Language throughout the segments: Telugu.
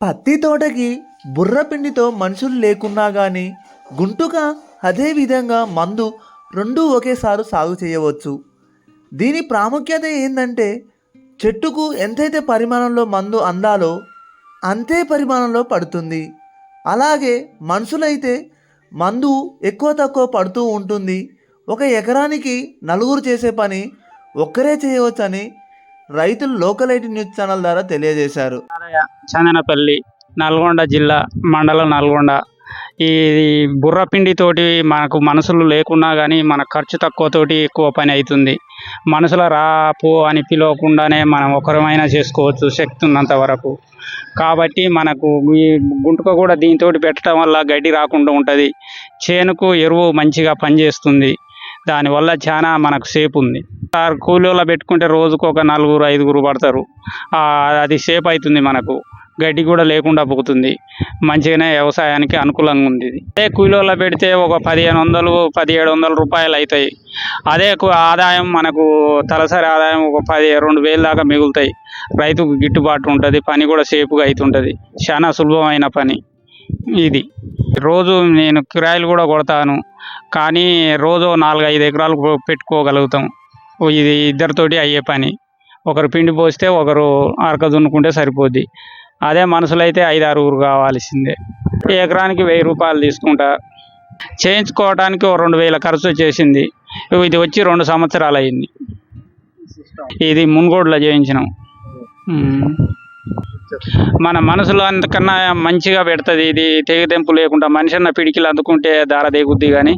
పత్తి తోటకి బుర్రపిండితో మనుషులు లేకున్నా కానీ గుంటుగా అదే విధంగా మందు రెండూ ఒకేసారి సాగు చేయవచ్చు. దీని ప్రాముఖ్యత ఏంటంటే చెట్టుకు ఎంతైతే పరిమాణంలో మందు అందాలో అంతే పరిమాణంలో పడుతుంది. అలాగే మనుషులైతే మందు ఎక్కువ తక్కువ పడుతూ ఉంటుంది. ఒక ఎకరానికి నలుగురు చేసే పని ఒక్కరే చేయవచ్చని రైతులు లోకల్ ఐటీ న్యూస్ ఛానల్ ద్వారా తెలియజేశారు. చందనపల్లి నల్గొండ జిల్లా మండలం నల్గొండ. ఈ బుర్రపిండితోటి మనకు మనసులు లేకున్నా కానీ మన ఖర్చు తక్కువతోటి ఎక్కువ పని అవుతుంది మనసుల రాపు అని పిలవకుండానే మనం ఒకరమైనా చేసుకోవచ్చు శక్తి ఉన్నంత వరకు. కాబట్టి మనకు ఈ గుంటుక కూడా దీంతో పెట్టడం వల్ల గడ్డి రాకుండా ఉంటుంది. చేనుకు ఎరువు మంచిగా పనిచేస్తుంది. దానివల్ల చాలా మనకు సేపు ఉంది. కూలీలో పెట్టుకుంటే రోజుకు ఒక నలుగురు ఐదుగురు పడతారు. అది సేఫ్ అవుతుంది మనకు. గడ్డి కూడా లేకుండా పోతుంది. మంచిగానే వ్యవసాయానికి అనుకూలంగా ఉంది అదే కూలీలో పెడితే ఒక పదిహేను వందలు పదిహేడు వందల రూపాయలు అవుతాయి. అదే ఆదాయం మనకు తలసరి ఆదాయం ఒక పది రెండు వేలు దాకా మిగులుతాయి. రైతుకు గిట్టుబాటు ఉంటుంది పని కూడా సేఫ్గా అవుతుంటుంది. చాలా సులభమైన పని ఇది. రోజు నేను కిరాయిలు కూడా కొడతాను. కానీ రోజు నాలుగు ఐదు ఎకరాలు పెట్టుకోగలుగుతాం. ఇది ఇద్దరితోటి అయ్యే పని. ఒకరు పిండి పోస్తే ఒకరు అరక దున్నుకుంటే సరిపోద్ది. అదే మనుషులైతే ఐదు ఆరుగురు కావాల్సిందే. ఎకరానికి వెయ్యి రూపాయలు తీసుకుంటా. చేయించుకోవడానికి ఓ రెండు వేల ఖర్చు వచ్చేసింది. ఇది వచ్చి రెండు సంవత్సరాలు అయింది ఇది మున్గోడులో చేయించినాం. మన మనసులో అంతకన్నా మంచిగా పెడుతుంది ఇది తెగదెంపు లేకుండా మనిషి అన్న పిడికిలు అందుకుంటే దార దేగుద్ది కానీ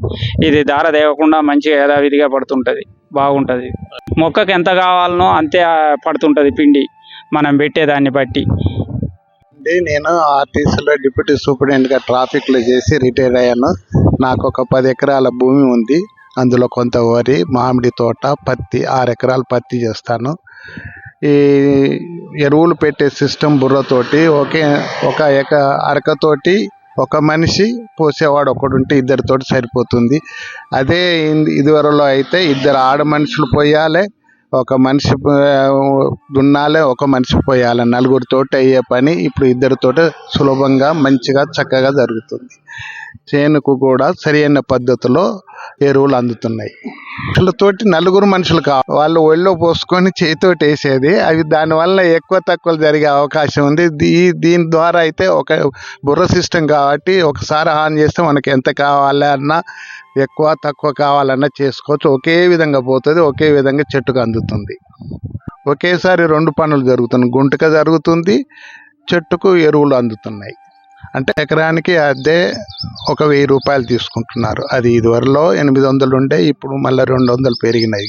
ఇది దార దేవకుండా మంచిగా యథావిధిగా పడుతుంటుంది. బాగుంటుంది. మొక్కకు ఎంత కావాలనో అంతే పడుతుంటుంది పిండి. మనం పెట్టేదాన్ని బట్టి. అండి నేను ఆర్టీసీలో డిప్యూటీ సూపరింటెండెంట్గా ట్రాఫిక్లో చేసి రిటైర్ అయ్యాను. నాకు ఒక పది ఎకరాల భూమి ఉంది. అందులో కొంత వరి మామిడి తోట పత్తి ఆరు ఎకరాలు పత్తి చేస్తాను. ఈ ఎరువులు పెట్టే సిస్టమ్ బుర్రతోటి ఒకే ఒక ఎక అరకతోటి ఒక మనిషి పోసేవాడు ఒకడుంటే ఇద్దరితోటి సరిపోతుంది. అదే ఇదివరలో అయితే ఇద్దరు ఆడ మనుషులు పోయాలి ఒక మనిషి దున్నాలే ఒక మనిషి పోయాలి. నలుగురితోటి అయ్యే పని ఇప్పుడు ఇద్దరితోటి సులభంగా మంచిగా చక్కగా జరుగుతుంది. చేనుకు కూడా సరైన పద్ధతిలో ఎరువులు అందుతున్నాయి. మనుషులతోటి నలుగురు మనుషులు కావాలి. వాళ్ళు ఒళ్ళో పోసుకొని చేతితోటి వేసేది. అవి దానివల్ల ఎక్కువ తక్కువ జరిగే అవకాశం ఉంది. దీ- దీని ద్వారా అయితే ఒక బుర్ర సిస్టమ్ కాబట్టి ఒకసారి ఆన్ చేస్తే మనకి ఎంత కావాలన్నా ఎక్కువ తక్కువ కావాలన్నా చేసుకోవచ్చు. ఒకే విధంగా పోతుంది ఒకే విధంగా చెట్టుకు అందుతుంది. ఒకేసారి రెండు పనులు జరుగుతున్నాయి. గుంటక జరుగుతుంది చెట్టుకు ఎరువులు అందుతున్నాయి. అంటే ఎకరానికి అదే ఒక వెయ్యి రూపాయలు తీసుకుంటున్నారు. అది ఇదివరలో ఎనిమిది వందలు ఉండే ఇప్పుడు మళ్ళీ రెండు వందలు పెరిగినాయి